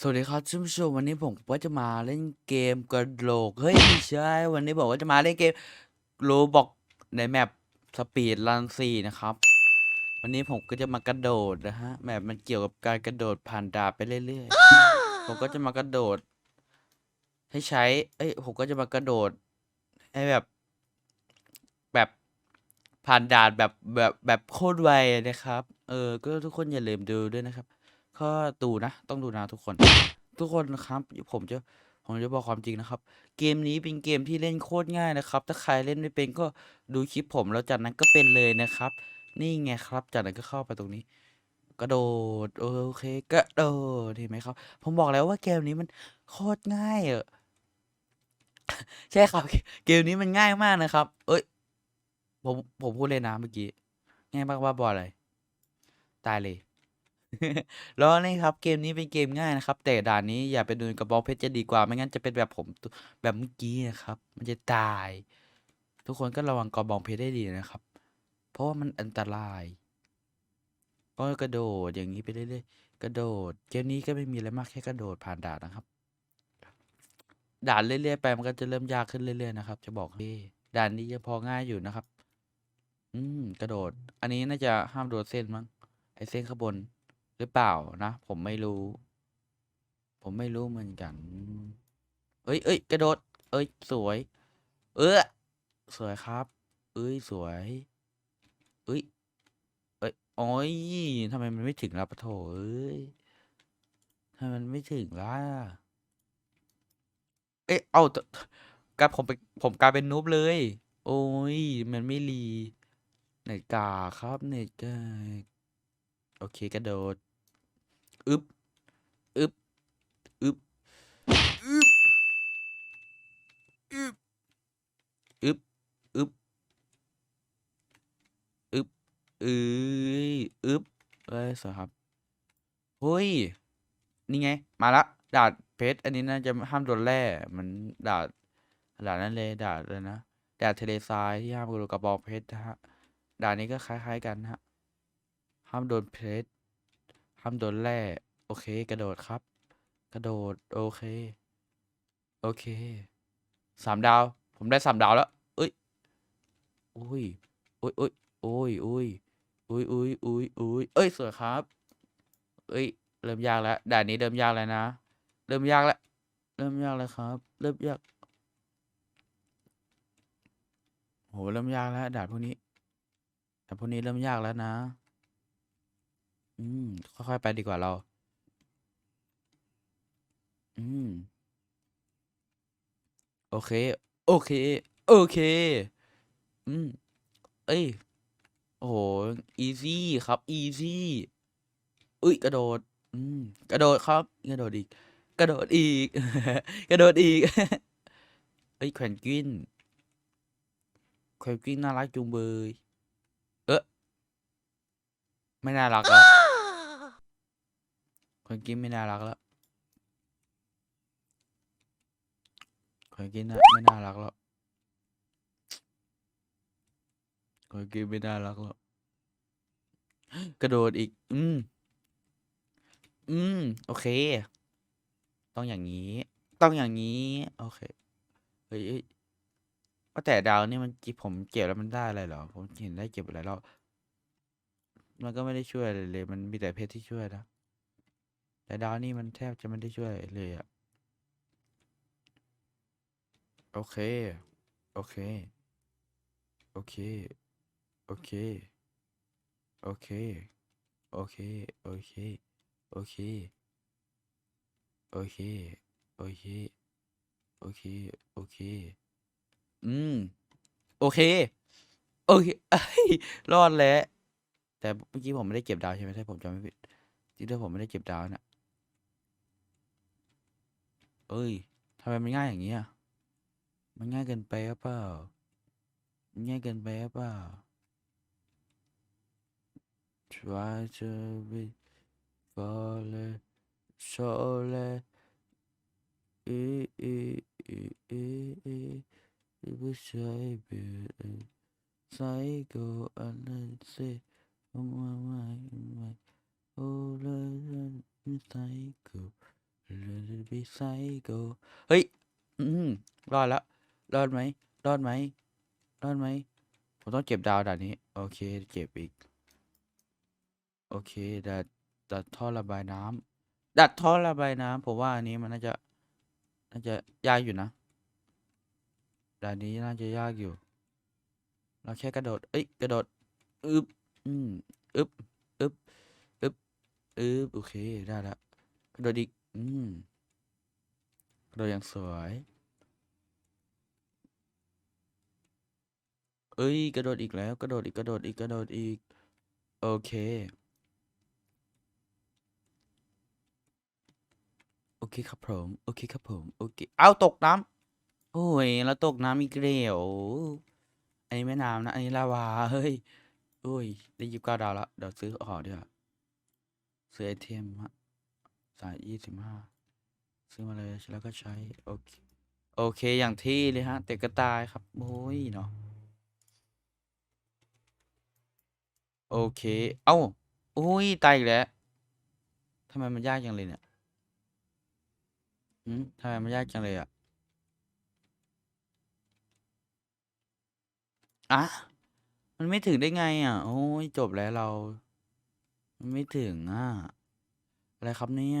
สวัสดีครับท่านผู้ชมวันนี้ผมก็จะมาเล่นเกมกระโหลกเฮ้ยไม่ใช่วันนี้ผมก็จะมาเล่นเกมโรบอกในแมปสปีดรันซีนะครับ วันนี้ผมก็จะมากระโดดนะฮะแมปมันเกี่ยวกับการกระโดดผ่านดาบไปเรื่อยๆ ผมก็จะมากระโดด ให้ใช้ เอ้ยผมก็จะมากระโดด ให้แบบ แบบผ่านด่านแบบแบบแบบโคตรไวนะครับ เออ ก็ทุกคนอย่าลืมดูด้วยนะครับ ก็ดูนะ ต้องดูนะทุกคน ทุกคนครับผมจะผมจะบอกความจริงนะครับ เกมนี้เป็นเกมที่เล่นโคตรง่ายนะครับ ถ้าใครเล่นไม่เป็นก็ดูคลิปผมแล้วจากนั้นก็เป็นเลยนะครับ นี่ไงครับ จากนั้นก็เข้าไปตรงนี้ กระโดดโอเคกระโดดเห็นไหมครับ ผมบอกแล้วว่าเกมนี้มันโคตรง่ายอะใช่ครับ เกมนี้มันง่ายมากนะครับ เอ้ย ผมผมพูดเลยนะเมื่อกี้ง่ายมากว่าบออะไรตายเลย แล้วนี่ครับเกมนี้เป็นเกมง่ายนะครับ แต่ด่านนี้อย่าไปดูกระบองเพชรจะดีกว่าไม่งั้นจะเป็นแบบผมแบบเมื่อกี้นะครับ มันจะตาย ทุกคนก็ระวังกระบองเพชรได้ดีนะครับ เพราะว่ามันอันตราย ก็กระโดดอย่างนี้ไปเรื่อยๆกระโดด เกมนี้ก็ไม่มีอะไรมากแค่กระโดดผ่านด่านนะครับ ด่านเรื่อยๆไปมันก็จะเริ่มยากขึ้นเรื่อยๆนะครับ จะบอกให้ด่านนี้ยังพอง่ายอยู่นะครับ อืม กระโดด อันนี้น่าจะห้ามโดดเส้นมั้งไอเส้นข้างบน หรือเปล่านะ ผมไม่รู้ ผมไม่รู้เหมือนกัน เอ้ยเอ้ยกระโดด เอ้ย สวย เออสวยครับ เอ้ย สวย เอ้ย เอ้ยโอ้ยทำไมมันไม่ถึงล่ะปะโถเอ้ยทำไมมันไม่ถึงล่ะ เอ๊ะ เอากลายผมไปผมกลายเป็นนูบเลย โอ้ย มันไม่รีเนกาครับเนกา อเคกระโดดอึบอึบอึบอึบอึบอึบอึบอึบเอ้ยอึบเอ้ยสครับเฮ้ย นี่ไง มาละดาดเพชรอันนี้น่าจะห้ามโดนแร่มันดาดดาดนั่นเลยดาดเลยนะดาดทะเลทรายที่ห้ามกระโดนกระบองเพชรนะฮะดาดนี้ก็คล้าย ๆ กันนะฮะ ห้ามโดนเพชรห้ามโดนแร่โอเค กระโดดครับ กระโดด โอเค โอเคสามดาว ผมได้สามดาวแล้วเอ้ยอุ้ยอุ้ยอุ้ยอุ้ยอุ้ยอุ้ยอุ้ยอุ้ยอุ้ยเอ้ยสวยครับ เอ้ย เริ่มยากแล้วด่านนี้เริ่มยากแล้วนะ เริ่มยากแล้ว เริ่มยากแล้วครับ เริ่มยากโหเริ่มยากแล้วด่านพวกนี้ด่านพวกนี้เริ่มยากแล้วนะ อืม ค่อย ๆ ไปดีกว่าเรา อืม โอเค โอเค โอเค อืม เอ้ย โอ้โห อีซี่ครับ อีซี่ อุ้ย กระโดด อืม กระโดดครับ กระโดดอีก กระโดดอีก กระโดดอีก เอ้ยแขวนกวินแขวนกวินน่ารักจุงเบย เอ๊ะไม่น่ารักแล้ว แขวนกินไม่น่ารักแล้วแขวนกินน่ะไม่น่ารักแล้วแขวนกินไม่น่ารักแล้วกระโดดอีก อืม อืม โอเค ต้องอย่างนี้ ต้องอย่างนี้ โอเค เฮ้ยเอ้ยว่าแต่ดาวนี่มันจิผมเก็บแล้วมันได้อะไรหรอ ผมเห็นได้เก็บอะไรแล้ว มันก็ไม่ได้ช่วยอะไรเลย มันมีแต่เพชรที่ช่วยนะ แต่ดาวนี่มันแทบจะไม่ได้ช่วยเลยอะโอเค โอเค โอเค โอเค โอเค โอเค โอเค โอเค โอเค โอเค โอเค โอเค อืม โอเค โอเคเอ้ยรอดแล้ว แต่เมื่อกี้ผมไม่ได้เก็บดาวใช่ไหมถ้าผมจำไม่ผิดที่ถ้าผมไม่ได้เก็บดาวน่ะ เอ้ยทำไมมันง่ายอย่างนี้อะมันง่ายเกินไปหรือเปล่ามันง่ายเกินไปหรือเปล่า Try to be falling slowly อีอีอีอีอีอีผู้ชายเบื่อไซโกอันนั้นสิมาไม่ไม่โอ้เลยไซโก be psycho เฮ้ย อืมรอดแล้วรอดไหม รอดไหม รอดไหม ผมต้องเก็บดาวด่านนี้ โอเค เก็บอีก โอเคดัดดัดท่อระบายน้ำดัดท่อระบายน้ำผมว่าอันนี้มันน่าจะ น่าจะยากอยู่นะด่านนี้น่าจะยากอยู่ เราแค่กระโดด เอ้ย กระโดด อึบอืมอึบอึบอึบอึบโอเค ได้แล้วกระโดดอีกอืม กระโดดอย่างสวย เอ้ย กระโดดอีกแล้ว กระโดดอีก กระโดดอีก กระโดดอีก โอเค โอเคครับผม โอเคครับผม โอเค เอาตกน้ำโอ้ย แล้วตกน้ำอีกแล้วอันนี้แม่น้ำนะ อันนี้ลาวา เฮ้ยโอ้ย ได้ยิบเก้าดาวแล้ว เดี๋ยวซื้อขอดีกว่าซื้อไอเทมฮะสายยี่สิบห้า ซื้อมาเลยแล้วก็ใช้ โอเค โอเค อย่างที่เลยฮะ แต่ก็ตายครับ โอ้ยเนาะ โอเค เอ้าโอ้ย ตายอีกแล้วทำไมมันยากจังเลยเนี่ยหืมทำไมมันยากจังเลยอะอะมันไม่ถึงได้ไงอะ โอ้ยจบแล้วเรา มันไม่ถึงอะ อะไรครับเนี่ย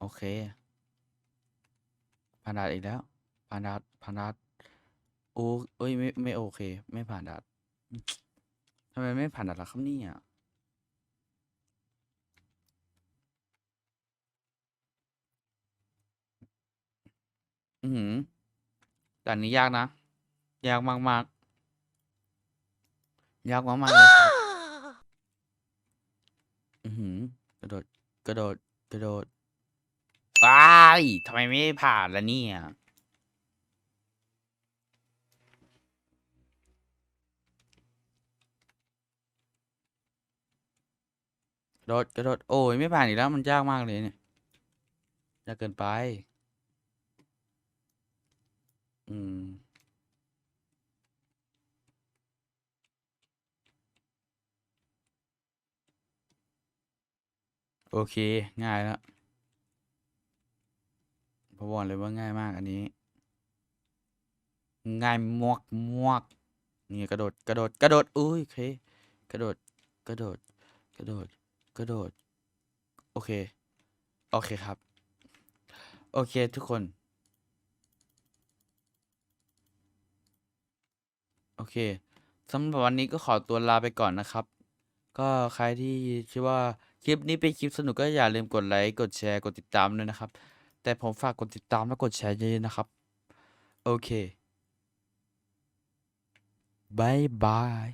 โอเคผ่านด่านอีกแล้วผ่านด่านผ่านด่านโอ้เอ้ยไม่ไม่โอเค ไม่ผ่านด่านทำไมไม่ผ่านด่านล่ะครับเนี่ยอือหือด่านนี้ยากนะ ยากมากๆยากมากๆเลยครับอือหือกระโดด กระโดด กระโดด ว้ายทำไมไม่ผ่านล่ะเนี่ย กระโดดกระโดดโอ้ยไม่ผ่านอีกแล้วมันยากมากเลยเนี่ยยากเกินไป อืมโอเค ง่ายแล้ว ผมบอกเลยว่าง่ายมากอันนี้ ง่ายมวกมวกนี่กระโดดกระโดดกระโดดอุ้ยโอเคกระโดดกระโดดกระโดดกระโดด โอเค โอเคครับ โอเคทุกคน โอเคสำหรับวันนี้ก็ขอตัวลาไปก่อนนะครับ ก็ใครที่คิดว่าคลิปนี้เป็นคลิปสนุกก็อย่าลืมกดไลค์ กดแชร์ กดติดตามด้วยนะครับ แต่ผมฝากกดติดตามและกดแชร์เยอะๆนะครับ โอเคบายบาย